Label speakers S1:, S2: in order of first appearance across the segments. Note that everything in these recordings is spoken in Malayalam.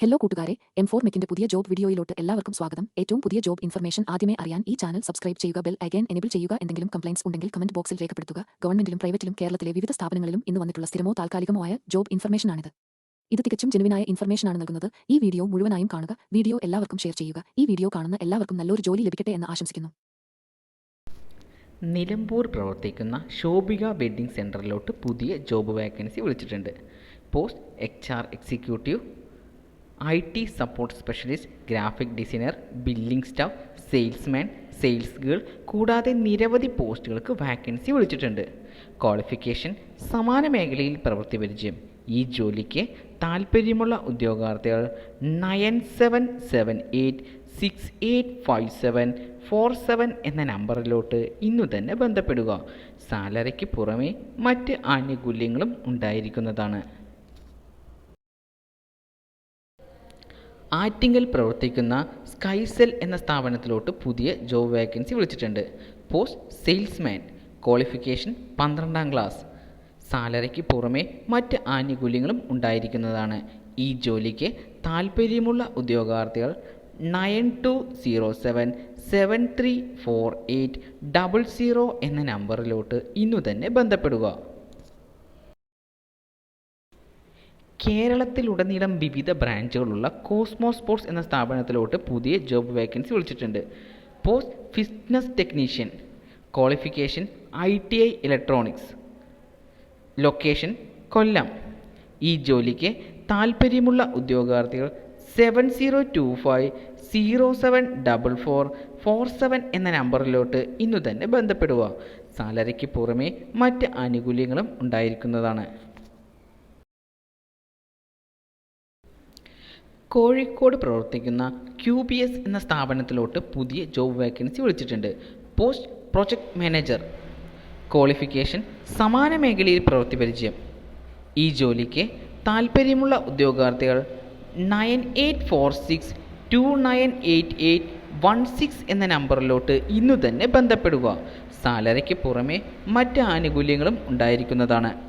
S1: ഹലോ കൂട്ടുകാരെ എം ഫോർ മെക്കിന്റെ പുതിയ ജോബ് വീഡിയോയിലോട്ട് എല്ലാവർക്കും സ്വാഗതം. ഏറ്റവും പുതിയ ജോബ് ഇൻഫർമേഷൻ ആദ്യമേ അറിയാൻ ഈ ചാനൽ സബ്സ്ക്രൈബ് ചെയ്യുക ബെൽ അഗൈൻ എനേബിൾ ചെയ്യുക എന്തെങ്കിലും കംപ്ലൈൻസ് ഉണ്ടെങ്കിൽ കമന്റ് ബോക്സിൽ രേഖപ്പെടുത്തുക. ഗവൺമെന്റിലും പ്രൈവറ്റിലും കേരളത്തിലെ വിവിധ സ്ഥാപനങ്ങളിലും ഇന്ന് വന്നിട്ടുള്ള സ്ഥിരമോ താൽക്കാലികമോ ആയ ജോബ് ഇൻഫർമേഷനാണിത്. ഇത് തികച്ചും ജെനുവിനായ ഇൻഫർമേഷനാണ് നൽകുന്നത്. ഈ വീഡിയോ മുഴുവനായും കാണുക വീഡിയോ എല്ലാവർക്കും ഷെയർ ചെയ്യുക. ഈ വീഡിയോ കാണുന്ന എല്ലാവർക്കും നല്ലൊരു ജോലി ലഭിക്കട്ടെ എന്ന് ആശംസിക്കുന്നു.
S2: നിലമ്പൂർ പ്രവർത്തിക്കുന്ന ശോഭിക വെഡ്ഡിംഗ് സെന്ററിലോട്ട് പുതിയ ജോബ് വേക്കൻസി വിളിച്ചിട്ടുണ്ട്. Post H R executive I T support specialist graphic designer billing staff salesman sales girl കൂടാതെ നിരവധി പോസ്റ്റുകൾക്ക് വാക്കൻസി വിളിച്ചിട്ടുണ്ട്. ക്വാളിഫിക്കേഷൻ സമാന മേഖലയിൽ പ്രവൃത്തി പരിചയം. ഈ ജോലിക്ക് താൽപ്പര്യമുള്ള ഉദ്യോഗാർത്ഥികൾ nine seven seven eight six eight five seven four seven എന്ന നമ്പറിലോട്ട് ഇന്നു തന്നെ ബന്ധപ്പെടുക. സാലറിക്ക് പുറമെ മറ്റ് ആനുകൂല്യങ്ങളും ഉണ്ടായിരിക്കുന്നതാണ്. ആറ്റിങ്ങൽ പ്രവർത്തിക്കുന്ന സ്കൈസെൽ എന്ന സ്ഥാപനത്തിലോട്ട് പുതിയ ജോബ് വേക്കൻസി വിളിച്ചിട്ടുണ്ട്. പോസ്റ്റ് സെയിൽസ്മാൻ ക്വാളിഫിക്കേഷൻ പന്ത്രണ്ടാം ക്ലാസ്. സാലറിക്ക് പുറമെ മറ്റ് ആനുകൂല്യങ്ങളും ഉണ്ടായിരിക്കുന്നതാണ്. ഈ ജോലിക്ക് താൽപ്പര്യമുള്ള ഉദ്യോഗാർത്ഥികൾ nine two zero seven seven three four eight double zero എന്ന നമ്പറിലോട്ട് ഇന്നു തന്നെ ബന്ധപ്പെടുക. കേരളത്തിലുടനീളം വിവിധ ബ്രാഞ്ചുകളുള്ള കോസ്മോ സ്പോർട്സ് എന്ന സ്ഥാപനത്തിലോട്ട് പുതിയ ജോബ് വേക്കൻസി വിളിച്ചിട്ടുണ്ട്. Post fitness technician qualification I T I electronics location Kollam. ഈ ജോലിക്ക് താൽപ്പര്യമുള്ള ഉദ്യോഗാർത്ഥികൾ seven zero two five zero seven double four four seven എന്ന നമ്പറിലോട്ട് ഇന്നു തന്നെ ബന്ധപ്പെടുക. സാലറിക്ക് പുറമെ മറ്റ് ആനുകൂല്യങ്ങളും ഉണ്ടായിരിക്കുന്നതാണ്. കോഴിക്കോട് പ്രവർത്തിക്കുന്ന ക്യു ബി എസ് എന്ന സ്ഥാപനത്തിലോട്ട് പുതിയ ജോബ് വേക്കൻസി വിളിച്ചിട്ടുണ്ട്. പോസ്റ്റ് പ്രൊജക്ട് മാനേജർ ക്വാളിഫിക്കേഷൻ സമാന മേഖലയിൽ പ്രവൃത്തി പരിചയം. ഈ ജോലിക്ക് താൽപ്പര്യമുള്ള ഉദ്യോഗാർത്ഥികൾ nine eight four six two nine eight eight one six എന്ന നമ്പറിലോട്ട് ഇന്നു തന്നെ ബന്ധപ്പെടുക. സാലറിക്ക് പുറമെ മറ്റ് ആനുകൂല്യങ്ങളും ഉണ്ടായിരിക്കുന്നതാണ്.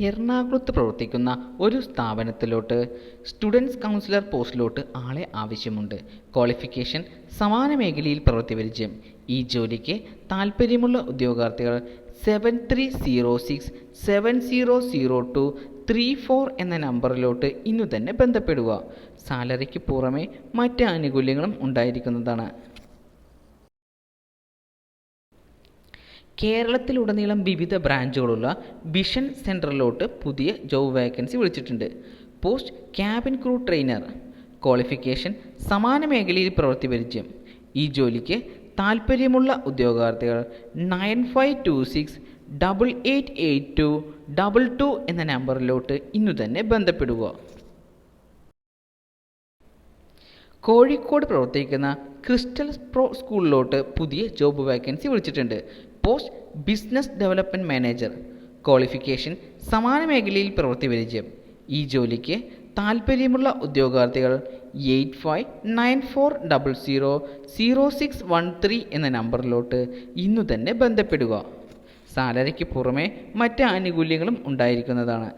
S2: എറണാകുളത്ത് പ്രവർത്തിക്കുന്ന ഒരു സ്ഥാപനത്തിലോട്ട് സ്റ്റുഡൻസ് കൗൺസിലർ പോസ്റ്റിലോട്ട് ആളെ ആവശ്യമുണ്ട്. ക്വാളിഫിക്കേഷൻ സമാന മേഖലയിൽ പ്രവൃത്തി പരിചയം. ഈ ജോലിക്ക് താൽപ്പര്യമുള്ള ഉദ്യോഗാർത്ഥികൾ seven three zero six seven zero zero two three four എന്ന നമ്പറിലോട്ട് ഇന്നു തന്നെ ബന്ധപ്പെടുക. സാലറിക്ക് പുറമെ മറ്റ് ആനുകൂല്യങ്ങളും ഉണ്ടായിരിക്കുന്നതാണ്. കേരളത്തിലുടനീളം വിവിധ ബ്രാഞ്ചുകളുള്ള വിഷൻ സെന്ററിലോട്ട് പുതിയ ജോബ് വേക്കൻസി വിളിച്ചിട്ടുണ്ട്. Post cabin crew trainer qualification സമാന മേഖലയിൽ പ്രവൃത്തി പരിചയം. ഈ ജോലിക്ക് താൽപ്പര്യമുള്ള ഉദ്യോഗാർത്ഥികൾ nine five two six double eight eight two double two എന്ന നമ്പറിലോട്ട് ഇന്നു തന്നെ ബന്ധപ്പെടുക. കോഴിക്കോട് പ്രവർത്തിക്കുന്ന ക്രിസ്റ്റൽ പ്രോ സ്കൂളിലോട്ട് പുതിയ ജോബ് വേക്കൻസി വിളിച്ചിട്ടുണ്ട്. Post business development manager. Qualification സമാന മേഖലയിൽ പ്രവൃത്തി പരിചയം. ഈ ജോലിക്ക് താൽപ്പര്യമുള്ള ഉദ്യോഗാർത്ഥികൾ eight five nine four double zero zero six one three എന്ന നമ്പറിലോട്ട് ഇന്നു തന്നെ ബന്ധപ്പെടുക. സാലറിക്ക് പുറമെ മറ്റ് ആനുകൂല്യങ്ങളും ഉണ്ടായിരിക്കുന്നതാണ്.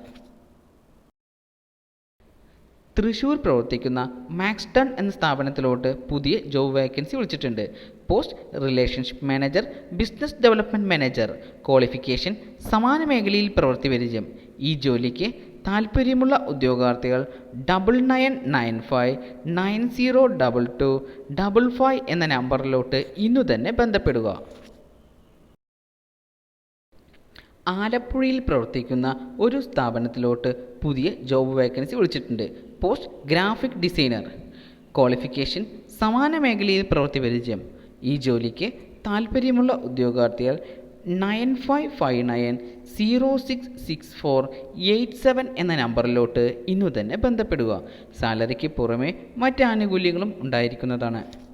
S2: തൃശൂർ പ്രവർത്തിക്കുന്ന മാക്സ്റ്റൺ എന്ന സ്ഥാപനത്തിലോട്ട് പുതിയ ജോബ് വേക്കൻസി വിളിച്ചിട്ടുണ്ട്. Post relationship manager business development manager qualification സമാന മേഖലയിൽ പ്രവൃത്തി പരിചയം. ഈ ജോലിക്ക് താൽപ്പര്യമുള്ള ഉദ്യോഗാർത്ഥികൾ double nine nine five nine zero double two double five എന്ന നമ്പറിലോട്ട് ഇന്നു തന്നെ ബന്ധപ്പെടുക. ആലപ്പുഴയിൽ പ്രവർത്തിക്കുന്ന ഒരു സ്ഥാപനത്തിലോട്ട് പുതിയ ജോബ് വേക്കൻസി വിളിച്ചിട്ടുണ്ട്. പോസ്റ്റ് ഗ്രാഫിക് ഡിസൈനർ ക്വാളിഫിക്കേഷൻ സമാന മേഖലയിൽ പ്രവൃത്തി പരിചയം. ഈ ജോലിക്ക് താൽപ്പര്യമുള്ള ഉദ്യോഗാർത്ഥികൾ nine five five nine zero six six four eight seven എന്ന നമ്പറിലോട്ട് ഇന്നു തന്നെ ബന്ധപ്പെടുക. സാലറിക്ക് പുറമെ മറ്റ് ആനുകൂല്യങ്ങളും ഉണ്ടായിരിക്കുന്നതാണ്.